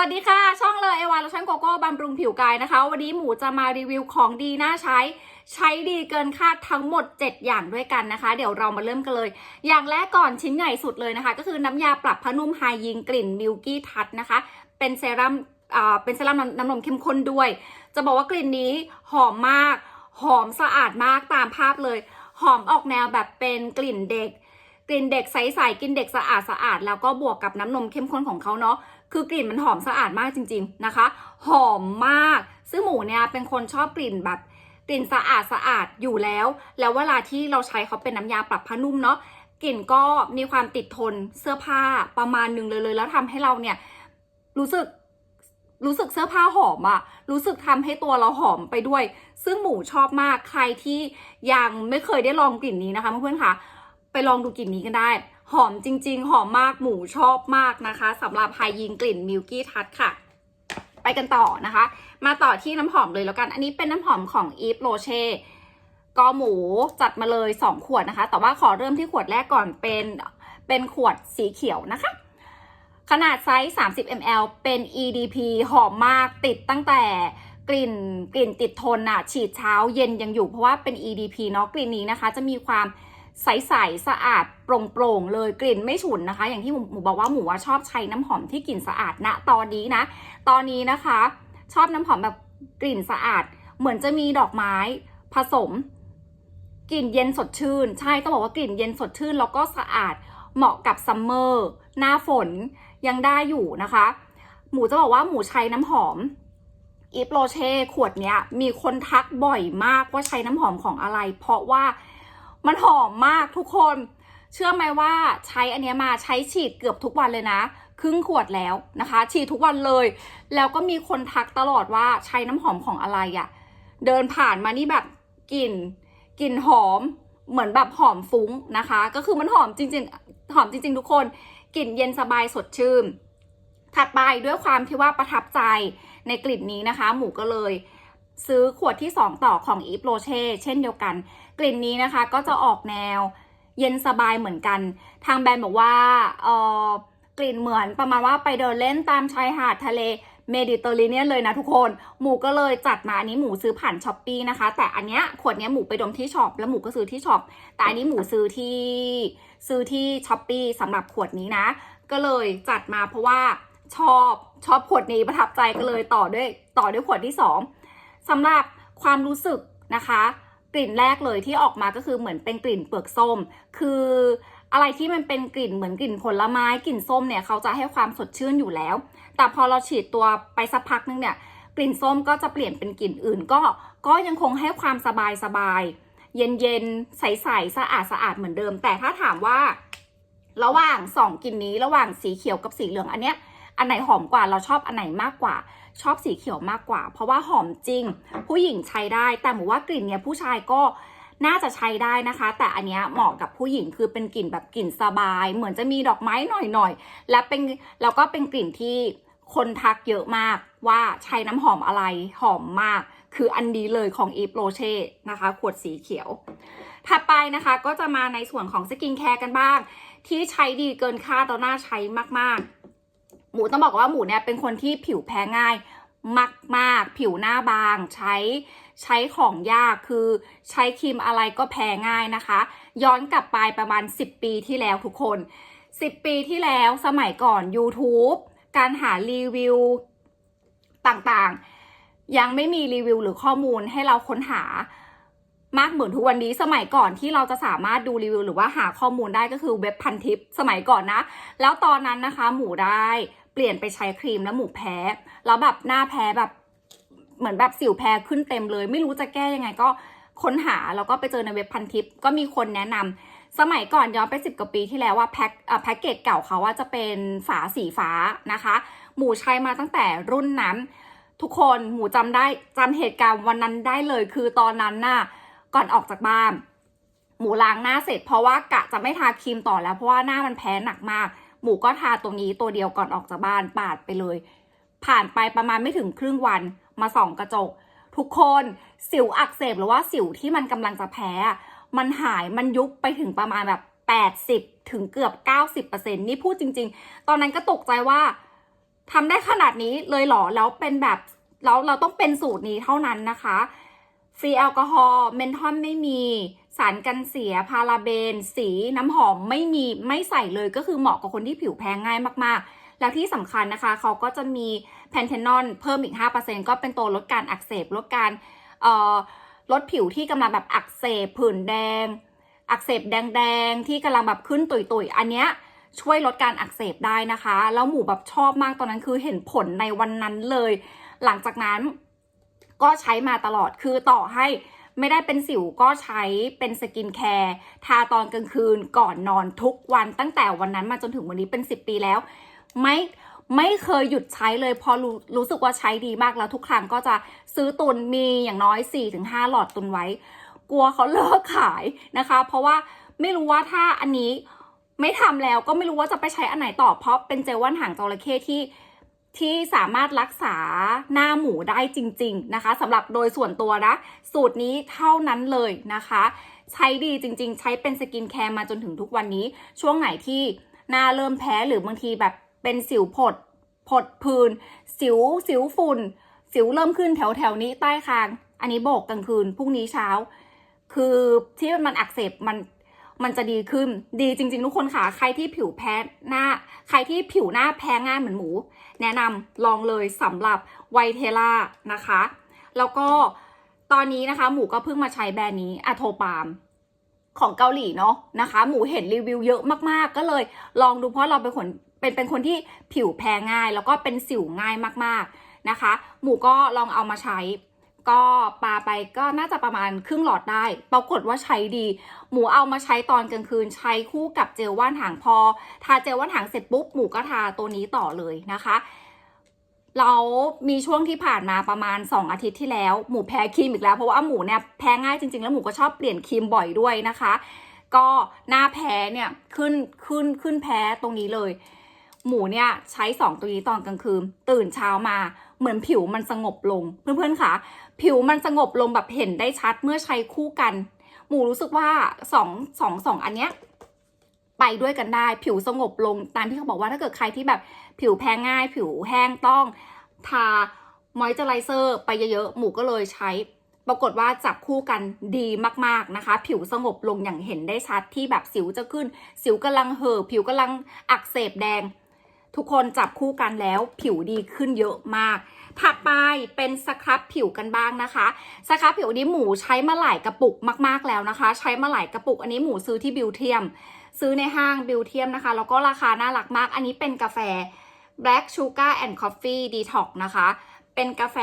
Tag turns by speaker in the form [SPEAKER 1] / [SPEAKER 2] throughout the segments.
[SPEAKER 1] วัสดีค่ะ ช่องเลยเอวานและช่างโกโก้บำรุงผิวกายนะคะ วันนี้หมูจะมารีวิวของดีน่าใช้ ใช้ดีเกินคาดทั้งหมด 7 อย่างด้วยกันนะคะ เดี๋ยวเรามาเริ่มกันเลย อย่างแรกก่อนชิ้นใหญ่สุดเลยนะคะ ก็คือน้ำยาปรับผ้านุ่มไฮยิงกลิ่นมิลกี้ทัชนะคะ เป็นเซรั่มอ่าเป็นเซรั่มน้ำนมเข้มข้นด้วย จะบอกว่ากลิ่นนี้หอมมาก หอมสะอาดมากตามภาพเลย หอมออกแนวแบบเป็นกลิ่นเด็ก กลิ่นเด็กใสๆกลิ่นเด็กสะอาดสะอาดแล้วก็บวกกับน้ำนมเข้มข้นของเขาเนาะคือกลิ่นมันหอมสะอาดมากจริง ๆนะคะ หอมมาก ซึ่งหมูเนี่ยเป็นคนชอบกลิ่นแบบกลิ่นสะอาดสะอาดอยู่แล้ว แล้วเวลาที่เราใช้เขาเป็นน้ำยาปรับผ้านุ่มเนาะกลิ่นก็มีความติดทนเสื้อผ้าประมาณหนึ่งเลยเลย แล้วทำให้เราเนี่ยรู้สึกรู้สึกเสื้อผ้าหอมอะรู้สึกทำให้ตัวเราหอมไปด้วย ซึ่งหมูชอบมากใครที่ยังไม่เคยได้ลองกลิ่นนี้นะคะเพื่อนๆคะ ไปลองดูกลิ่นนี้กันได้ หอมจริง ๆ หอมมากหมูชอบมากนะคะสำหรับไฮยิงกลิ่นมิลกี้ทัชค่ะ ไปกันต่อนะคะ มาต่อที่น้ำหอมเลยแล้วกัน อันนี้เป็นน้ำหอมของ e v e Rocher ก็หมูจัดมาเลย 2 ขวดนะคะ แต่ว่าขอเริ่มที่ขวดแรกก่อนเป็นเป็นขวดสีเขียวนะคะ ขนาดไซส์ 30 ml เป็น EDP หอมมากติดตั้งแต่กลิ่นกลิ่นติดทนอะฉีดเช้าเย็นยังอยู่เพราะว่าเป็น EDP เนาะกลิ่นนี้นะคะ จะมีความ ใสๆสะอาดโปร่งๆเลยกลิ่นไม่ฉุนนะคะ อย่างที่หมูบอกว่าหมูว่าชอบใช้น้ำหอมที่กลิ่นสะอาดณตอนนี้นะ ตอนนี้นะคะ ชอบน้ำหอมแบบกลิ่นสะอาด เหมือนจะมีดอกไม้ผสมกลิ่นเย็นสดชื่น ใช่ต้องบอกว่ากลิ่นเย็นสดชื่น แล้วก็สะอาดเหมาะกับซัมเมอร์หน้าฝนยังได้อยู่นะคะ หมูจะบอกว่าหมูใช้น้ำหอมอีฟโรเช่ขวดเนี้ยมีคนทักบ่อยมากว่าใช้น้ำหอมของอะไร เพราะว่า มันหอมมากทุกคน เชื่อไหมว่าใช้อันนี้มาใช้ฉีดเกือบทุกวันเลยนะ ครึ่งขวดแล้วนะคะ ฉีดทุกวันเลย แล้วก็มีคนทักตลอดว่าใช้น้ำหอมของอะไรอะ่ะ เดินผ่านมานี่แบบกลิ่นกลิ่นหอมเหมือนแบบหอมฟุ้งนะคะ ก็คือมันหอมจริงๆ หอมจริง ๆ ทุกคนกลิ่นเย็นสบายสดชื่นถัดไปด้วยความที่ว่าประทับใจในกลิ่นนี้นะคะ หมูก็เลย ซื้อขวดที่ 2 ต่อของอีฟโรเช่เช่นเดียวกัน กลิ่นนี้นะคะก็จะออกแนวเย็นสบายเหมือนกัน ทางแบรนด์บอกว่าเออกลิ่นเหมือนประมาณว่าไปเดินเล่นตามชายหาดทะเลเมดิเตอร์เรเนียนเลยนะทุกคน หมูก็เลยจัดมาอันนี้หมูซื้อผ่านช้อปปีนะคะ แต่อันเนี้ยขวดเนี้ยหมูไปดมที่ช็อปแล้วหมูก็ซื้อที่ช็อป แต่อันนี้หมูซื้อที่ซื้อที่ช้อปปีสำหรับขวดนี้นะ ก็เลยจัดมาเพราะว่าชอบชอบขวดนี้ประทับใจก็เลยต่อด้วยต่อด้วยขวดที่สอง สำหรับความรู้สึกนะคะ กลิ่นแรกเลยที่ออกมาก็คือเหมือนเป็นกลิ่นเปลือกส้ม คืออะไรที่มันเป็นกลิ่นเหมือนกลิ่นผลไม้กลิ่นส้มเนี่ยเขาจะให้ความสดชื่นอยู่แล้ว แต่พอเราฉีดตัวไปสักพักนึงเนี่ยกลิ่นส้มก็จะเปลี่ยนเป็นกลิ่นอื่นก็ก็ยังคงให้ความสบายสบายเย็นเย็นๆใสสะอาดสะอาดเหมือนเดิม แต่ถ้าถามว่า ระหว่างสองกลิ่นนี้ระหว่างสีเขียวกับสีเหลืองอันเนี้ย อันไหนหอมกว่าเราชอบอันไหนมากกว่า ชอบสีเขียวมากกว่า เพราะว่าหอมจริง ผู้หญิงใช้ได้แต่หมูว่ากลิ่นเนี้ยผู้ชายก็น่าจะใช้ได้นะคะ แต่อันเนี้ยเหมาะกับผู้หญิงคือเป็นกลิ่นแบบกลิ่นสบาย เหมือนจะมีดอกไม้หน่อยๆและเป็นแล้วก็เป็นกลิ่นที่คนทักเยอะมากว่าใช้น้ำหอมอะไรหอมมาก คืออันนี้เลยของ e v e Rocher นะคะ ขวดสีเขียว ถัดไปนะคะก็จะมาในส่วนของสกินแคร์กันบ้าง ที่ใช้ดีเกินคาดต่อหน้าใช้มากๆ หมูต้องบอกว่าหมูเนี่ยเป็นคนที่ผิวแพ้ง่ายมากๆ ผิวหน้าบาง ใช้ใช้ของยากคือใช้ครีมอะไรก็แพ้ง่ายนะคะ ย้อนกลับไปประมาณ 10 ปีที่แล้วทุกคน 10 ปีที่แล้วสมัยก่อน YouTube การหารีวิวต่างๆ ยังไม่มีรีวิวหรือข้อมูลให้เราค้นหา มากเหมือนทุกวันนี้สมัยก่อนที่เราจะสามารถดูรีวิว หรือว่าหาข้อมูลได้ก็คือเว็บพันทิปสมัยก่อนนะ แล้วตอนนั้นนะคะหมูได้เปลี่ยนไปใช้ครีมแล้วหมูแพ้ แล้วแบบหน้าแพ้แบบเหมือนแบบสิวแพ้ขึ้นเต็มเลย ไม่รู้จะแก้ยังไงก็ค้นหาแล้วก็ไปเจอในเว็บพันทิปก็มีคนแนะนำสมัยก่อนย้อนไปสิบกว่าปีที่แล้วว่าแพ็คเออแพ็กเกจเก่าเขาว่าจะเป็นฝาสีฟ้านะคะ หมูใช้มาตั้งแต่รุ่นนั้น ทุกคนหมูจำได้จำเหตุการณ์วันนั้นได้เลย คือตอนนั้นน่ะ ก่อนออกจากบ้าน หมูล้างหน้าเสร็จเพราะว่ากะจะไม่ทาครีมต่อแล้วเพราะว่าหน้ามันแพ้หนักมาก หมูก็ทาตัวนี้ตัวเดียวก่อนออกจากบ้านปาดไปเลย ผ่านไปประมาณไม่ถึงครึ่งวันมาส่องกระจก ทุกคนสิวอักเสบหรือว่าสิวที่มันกำลังจะแพ้ มันหายมันยุบไปถึงประมาณแบบ 80 ถึงเกือบ 90%นี่พูดจริง ๆ ตอนนั้นก็ตกใจว่าทำได้ขนาดนี้เลยเหรอแล้วเป็นแบบแล้วเราต้องเป็นสูตรนี้เท่านั้นนะคะ ฟรีแอลกอฮอล์เมนทอนไม่มี สารกันเสียพาราเบน สีน้ำหอมไม่มีไม่ใส่เลยก็คือเหมาะกับคนที่ผิวแพ้ง่ายมากๆ แล้วที่สำคัญนะคะ เขาก็จะมีแพนเทนอนเพิ่มอีก 5%ก็เป็นตัวลดการอักเสบลดการเอ่อลดผิวที่กำลังแบบอักเสบผื่นแดง อักเสบแดงๆ ที่กำลังแบบขึ้นตุยๆ อันเนี้ยช่วยลดการอักเสบได้นะคะ แล้วหมูแบบชอบมากตอนนั้นคือเห็นผลในวันนั้นเลย หลังจากนั้น ก็ใช้มาตลอดคือต่อให้ไม่ได้เป็นสิวก็ใช้เป็นสกินแคร์ทาตอนกลางคืนก่อนนอนทุกวันตั้งแต่วันนั้นมาจนถึงวันนี้เป็น 10 ปีแล้ว ไม่ไม่เคยหยุดใช้เลยพอรู้รู้สึกว่าใช้ดีมากแล้วทุกครั้งก็จะซื้อตุนมีอย่างน้อย 4-5 หลอดตุนไว้ กลัวเขาเลิกขายนะคะ เพราะว่าไม่รู้ว่าถ้าอันนี้ไม่ทำแล้วก็ไม่รู้ว่าจะไปใช้อันไหนต่อเพราะเป็นเจลว่านหางจระเข้ที่ ที่สามารถรักษาหน้าหมูได้จริง ๆ นะคะสำหรับโดยส่วนตัวนะ สูตรนี้เท่านั้นเลยนะคะ ใช้ดีจริง ๆ ใช้เป็นสกินแคร์มาจนถึงทุกวันนี้ ช่วงไหนที่หน้าเริ่มแพ้หรือบางทีแบบเป็นสิวผด ผดพื้น สิวสิวฝุ่น สิวเริ่มขึ้นแถวแถวนี้ใต้คาง อันนี้โบกกลางคืนพรุ่งนี้เช้า คือที่มันอักเสบมัน มันจะดีขึ้น ดีจริง ๆ ทุกคนค่ะ ใครที่ผิวแพ้หน้า ใครที่ผิวหน้าแพ้ง่ายเหมือนหมู แนะนำลองเลยสำหรับไวเทล่านะคะ แล้วก็ตอนนี้นะคะ หมูก็เพิ่งมาใช้แบรนด์นี้อะโทปาล์มของเกาหลีเนาะนะคะ หมูเห็นรีวิวเยอะมากๆ ก็เลยลองดูเพราะเราเป็นคนเป็นเป็นคนที่ผิวแพ้ง่าย แล้วก็เป็นสิวง่ายมากๆนะคะ หมูก็ลองเอามาใช้ ก็ปาไปก็น่าจะประมาณครึ่งหลอดได้ ปรากฏว่าใช้ดี หมูเอามาใช้ตอนกลางคืน ใช้คู่กับเจลว่านหางพอ ทาเจลว่านหางเสร็จปุ๊บหมูก็ทาตัวนี้ต่อเลยนะคะเรามีช่วงที่ผ่านมาประมาณ 2 อาทิตย์ที่แล้ว หมูแพ้ครีมอีกแล้ว เพราะว่าหมูเนี่ยแพ้ง่ายจริงๆ แล้วหมูก็ชอบเปลี่ยนครีมบ่อยด้วยนะคะ ก็หน้าแพ้เนี่ยขึ้นขึ้นขึ้นแพ้ตรงนี้เลย หมูเนี่ยใช้ 2 ตัวนี้ตอนกลางคืนตื่นเช้ามาเหมือนผิวมันสงบลง เพื่อนๆค่ะ ผิวมันสงบลงแบบเห็นได้ชัดเมื่อใช้คู่กัน หมูรู้สึกว่าสองสองสองอันเนี้ยไปด้วยกันได้ ผิวสงบลงตามที่เขาบอกว่าถ้าเกิดใครที่แบบผิวแพ้ง่าย ผิวแห้งต้องทามอยเจอไรเซอร์ไปเยอะๆ หมูก็เลยใช้ ปรากฏว่าจับคู่กันดีมากๆนะคะ ผิวสงบลงอย่างเห็นได้ชัดที่แบบสิวจะขึ้น สิวกำลังเห่อผิวกำลังอักเสบแดง ทุกคนจับคู่กันแล้วผิวดีขึ้นเยอะมาก ถัดไปเป็นสครับผิวกันบ้างนะคะ สครับผิวนี้หมูใช้มาหลายกระปุกมากๆแล้วนะคะ ใช้มาหลายกระปุกอันนี้หมูซื้อที่บิวเทียม ซื้อในห้างบิวเทียมนะคะ แล้วก็ราคาน่ารักมาก อันนี้เป็นกาแฟ Black Sugar and Coffee Detox นะคะ เป็นกาแฟ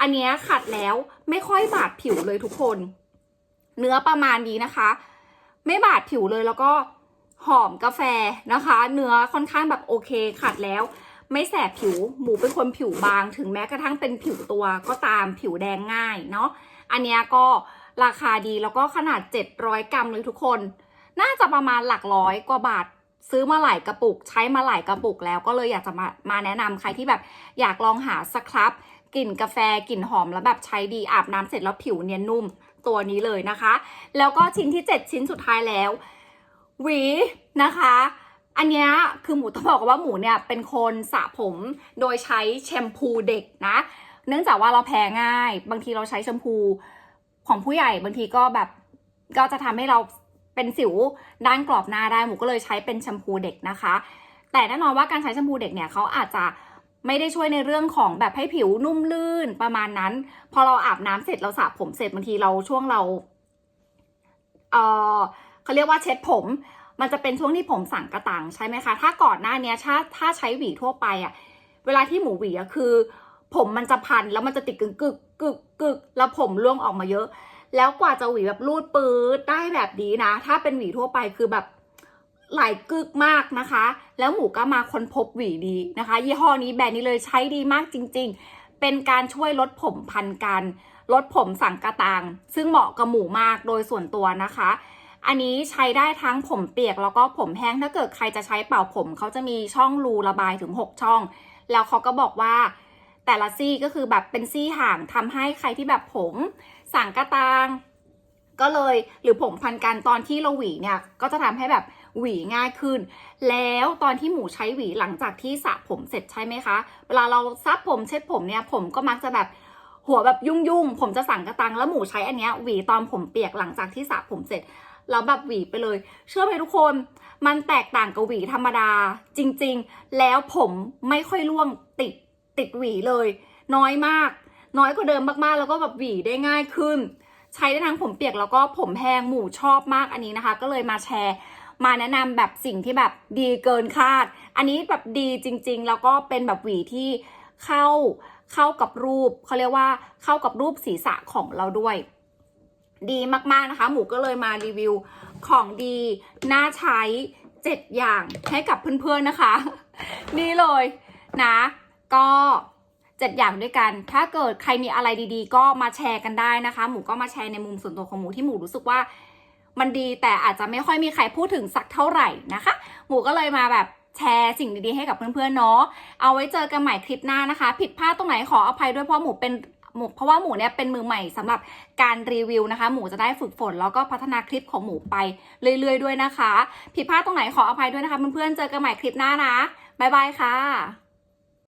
[SPEAKER 1] อันนี้ขัดแล้วไม่ค่อยบาดผิวเลยทุกคน เนื้อประมาณนี้นะคะ ไม่บาดผิวเลยแล้วก็ หอมกาแฟนะคะ เนื้อค่อนข้างแบบโอเคขัดแล้ว ไม่แสบผิวหมูเป็นคนผิวบาง ถึงแม้กระทั่งเป็นผิวตัวก็ตามผิวแดงง่ายเนาะอันเนี้ยก็ราคาดีแล้วก็ขนาด 700 กรัมเลยทุกคน น่าจะประมาณหลักร้อยกว่าบาทซื้อมาหลายกระปุก ใช้มาหลายกระปุกแล้วก็เลยอยากจะมามาแนะนำใครที่แบบอยากลองหาสครับกลิ่นกาแฟกลิ่นหอมแล้วแบบใช้ดีอาบน้ำเสร็จแล้วผิวเนียนนุ่มตัวนี้เลยนะคะ แล้วก็ชิ้นที่ 7 ชิ้นสุดท้ายแล้ว หวีนะคะ อันนี้คือหมูต้องบอกว่าหมูเนี่ยเป็นคนสระผมโดยใช้แชมพูเด็กนะ เนื่องจากว่าเราแพ้ง่าย บางทีเราใช้แชมพูของผู้ใหญ่บางทีก็แบบก็จะทำให้เราเป็นสิวด้านกรอบหน้าได้หมูก็เลยใช้เป็นแชมพูเด็กนะคะ แต่แน่นอนว่าการใช้แชมพูเด็กเนี่ยเขาอาจจะไม่ได้ช่วยในเรื่องของแบบให้ผิวนุ่มลื่นประมาณนั้น พอเราอาบน้ำเสร็จเราสระผมเสร็จบางทีเราช่วงเราเออ เขาเรียกว่าเช็ดผม มันจะเป็นช่วงที่ผมสั่งกระตังใช่ไหมคะ ถ้าก่อนหน้าเนี้ยถ้าถ้าใช้หวีทั่วไปอะเวลาที่หมูหวีอะคือ ผมมันจะพันแล้วมันจะติดกึกกึกกึกกึกแล้วผมร่วงออกมาเยอะ แล้วกว่าจะหวีแบบรูดปื๊ดได้แบบนี้นะ ถ้าเป็นหวีทั่วไปคือแบบหลายกึกมากนะคะ แล้วหมูก็มาค้นพบหวีดีนะคะ ยี่ห้อนี้แบรนด์นี้เลยใช้ดีมากจริง ๆ เป็นการช่วยลดผมพันกัน ลดผมสั่งกระตังซึ่งเหมาะกับหมูมากโดยส่วนตัวนะคะ อันนี้ใช้ได้ทั้งผมเปียกแล้วก็ผมแห้งถ้าเกิดใครจะใช้เป่าผมเขาจะมีช่องรูระบายถึง 6 ช่อง แล้วเขาก็บอกว่าแต่ละซี่ก็คือแบบเป็นซี่ห่างทำให้ใครที่แบบผมสั่งกระตาง ก็เลยหรือผมพันกันตอนที่เราหวีเนี่ยก็จะทำให้แบบหวีง่ายขึ้น แล้วตอนที่หมูใช้หวีหลังจากที่สระผมเสร็จใช่ไหมคะ เวลาเราซับผมเช็ดผมเนี่ยผมก็มักจะแบบหัวแบบยุ่งๆผมจะสั่งกระตังแล้วหมูใช้อันเนี้ยหวีตอนผมเปียกหลังจากที่สระผมเสร็จ แล้วแบบหวีไปเลย เชื่อไหมทุกคน มันแตกต่างกับหวีธรรมดาจริง ๆ แล้วผมไม่ค่อยร่วงติดติดหวีเลย น้อยมาก น้อยกว่าเดิมมากๆ แล้วก็แบบหวีได้ง่ายขึ้น ใช้ได้ทั้งผมเปียกแล้วก็ผมแห้งหมู่ชอบมากอันนี้นะคะ ก็เลยมาแชร์มาแนะนำแบบสิ่งที่แบบดีเกินคาด อันนี้แบบดีจริง ๆ แล้วก็เป็นแบบหวีที่เข้าเข้ากับรูปเขาเรียกว่าเข้ากับรูปศีรษะของเราด้วย ดีมากๆนะคะ หมูก็เลยมารีวิวของดีน่าใช้7อย่างให้กับเพื่อนๆนะคะ นี่เลยนะ ก็เจ็ดอย่างด้วยกัน ถ้าเกิดใครมีอะไรดีๆ ก็มาแชร์กันได้นะคะ หมูก็มาแชร์ในมุมส่วนตัวของหมูที่หมูรู้สึกว่ามันดีแต่อาจจะไม่ค่อยมีใครพูดถึงสักเท่าไหร่นะคะ หมูก็เลยมาแบบแชร์สิ่งดีๆให้กับเพื่อนๆเนาะ เอาไว้เจอกันใหม่คลิปหน้านะคะ ผิดพลาดตรงไหนขออภัยด้วยเพราะหมูเป็น หมูเพราะว่าหมูเนี่ยเป็นมือใหม่สำหรับการรีวิวนะคะ หมูจะได้ฝึกฝนแล้วก็พัฒนาคลิปของหมูไปเรื่อยๆ ด้วยนะคะ ผิดพลาดตรงไหนขออภัยด้วยนะคะเพื่อนๆเจอกันใหม่คลิปหน้านะบ๊ายบายค่ะ